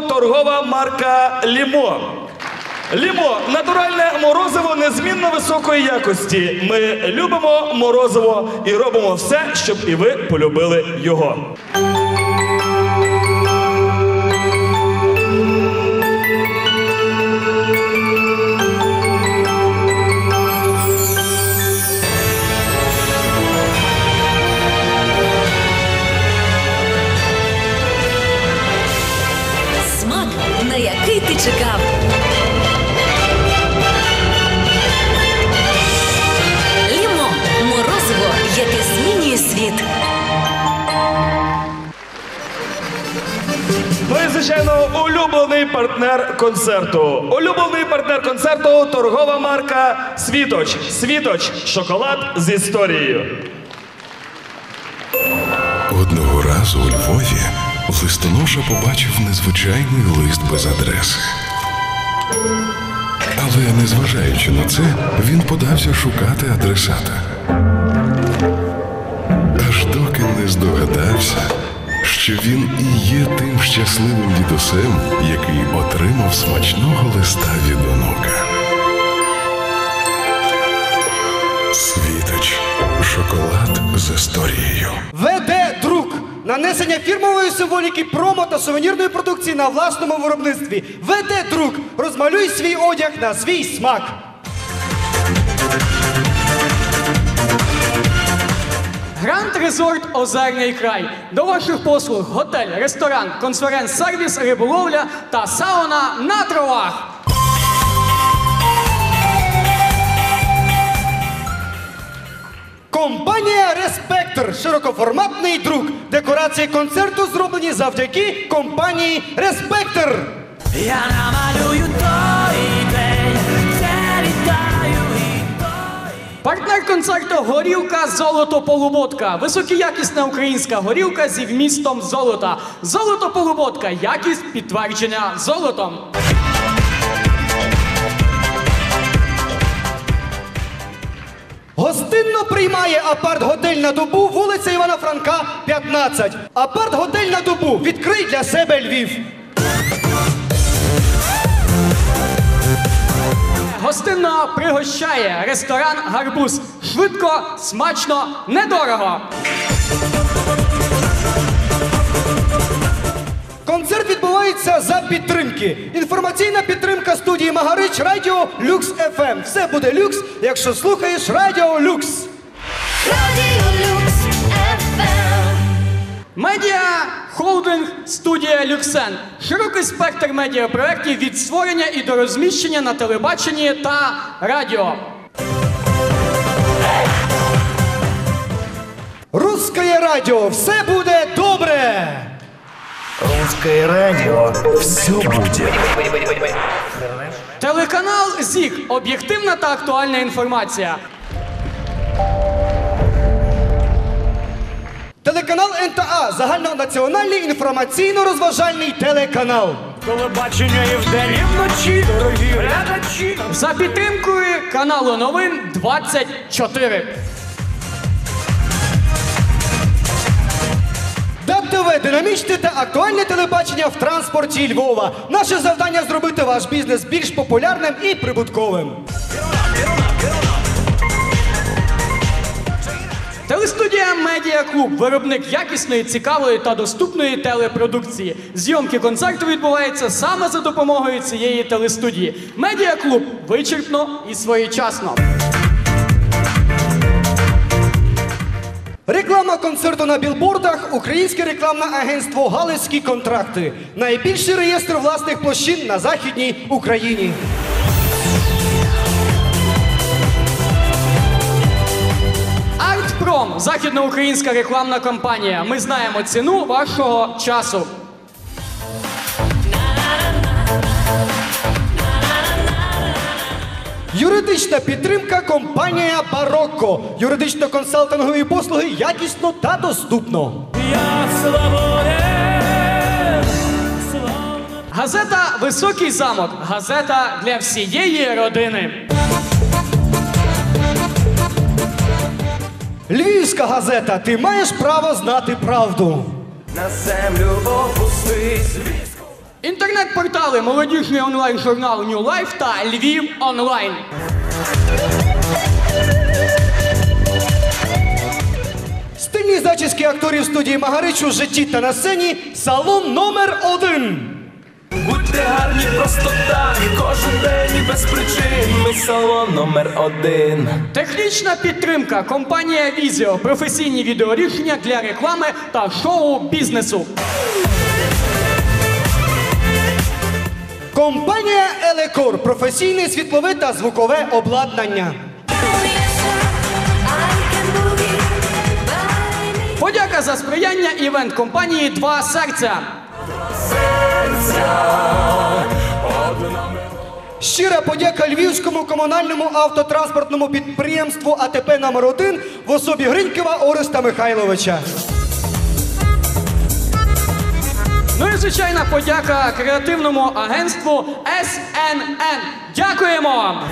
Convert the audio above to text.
торгова марка Лімо. Лімо натуральне морозиво незмінно високої якості. Ми любимо морозиво і робимо все, щоб і ви полюбили його. На який ти чекав. Лімо морозиво, яке змінює світ. Ну і, звичайно, улюблений партнер концерту. Улюблений партнер концерту торгова марка Світоч. Світоч шоколад з історією. Одного разу у Львові листоноша побачив незвичайний лист без адреси. Але незважаючи на це, він подався шукати адресата. Аж доки не здогадався, що він і є тим щасливим дідусем, який отримав смачного листа від онука. Світоч. Шоколад з історією. Нанесення фірмової символіки промо та сувенірної продукції на власному виробництві. ВД Друк. Розмалюй свій одяг на свій смак. Гранд Резорт Озерний край. До ваших послуг готель, ресторан, конференц-сервіс, риболовля та сауна на дровах. Респектор. Широкоформатний друк. Декорації концерту зроблені завдяки компанії Респектор. Я намалюю той день, це літаю і той. Партнер концерту горілка Золото Полуботка. Високоякісна українська горілка зі вмістом золота. Золото Полуботка. Якість підтвердження золотом. Гостинно приймає апарт-готель на добу, вулиця Івана Франка, 15. Апарт-готель на добу. Відкрий для себе Львів. Гостинно пригощає ресторан Гарбуз. Швидко, смачно, недорого. За підтримки. Інформаційна підтримка студії Магарич Радіо Люкс ФМ. Все буде люкс, якщо слухаєш Радіо Люкс. Радіо Люкс FM. Медіа холдинг студія Люксен. Широкий спектр медіапроєктів від створення і до розміщення на телебаченні та радіо. Русское радіо. Все буде добре. Русское радио. Все будет. Телеканал ЗІК. Об'єктивна та актуальна інформація. Телеканал НТА. Загальнонаціональний інформаційно-розважальний телеканал. Телебачення і вдень, і вночі, дорогі глядачі. За підтримкою каналу новин 24. ДАТ-ТВ – динамічне та актуальне телебачення в транспорті Львова. Наше завдання зробити ваш бізнес більш популярним і прибутковим. Телестудія Медіа Клуб виробник якісної, цікавої та доступної телепродукції. Зйомки концерту відбуваються саме за допомогою цієї телестудії. Медіа Клуб вичерпно і своєчасно. Реклама концерту на білбордах Українське рекламне агентство Галицькі контракти. Найбільший реєстр власних площин на Західній Україні. Артпром західноукраїнська рекламна кампанія. Ми знаємо ціну вашого часу. Юридична підтримка компанія Барокко. Юридично-консалтингові послуги якісно та доступно. Я свободен, славно. Газета Високий замок. Газета для всієї родини. Львівська газета. Ти маєш право знати правду. На землю опустись. Інтернет-портали молодіжний онлайн-журнал New Life та Львів онлайн. Стильні зачіски акторів студії Магарич у житті та на сцені салон номер один. Будьте гарні просто так, кожен день і без причин. Ми салон номер один. Технічна підтримка компанія Vizio. Професійні відеорішення для реклами та шоу-бізнесу. Компанія Елекор. Професійне світлове та звукове обладнання. Подяка за сприяння івент компанії Два серця. Щира подяка Львівському комунальному автотранспортному підприємству АТП номер 1 в особі Гринькова Ореста Михайловича. Ну і звичайна подяка креативному агентству SNN. Дякуємо!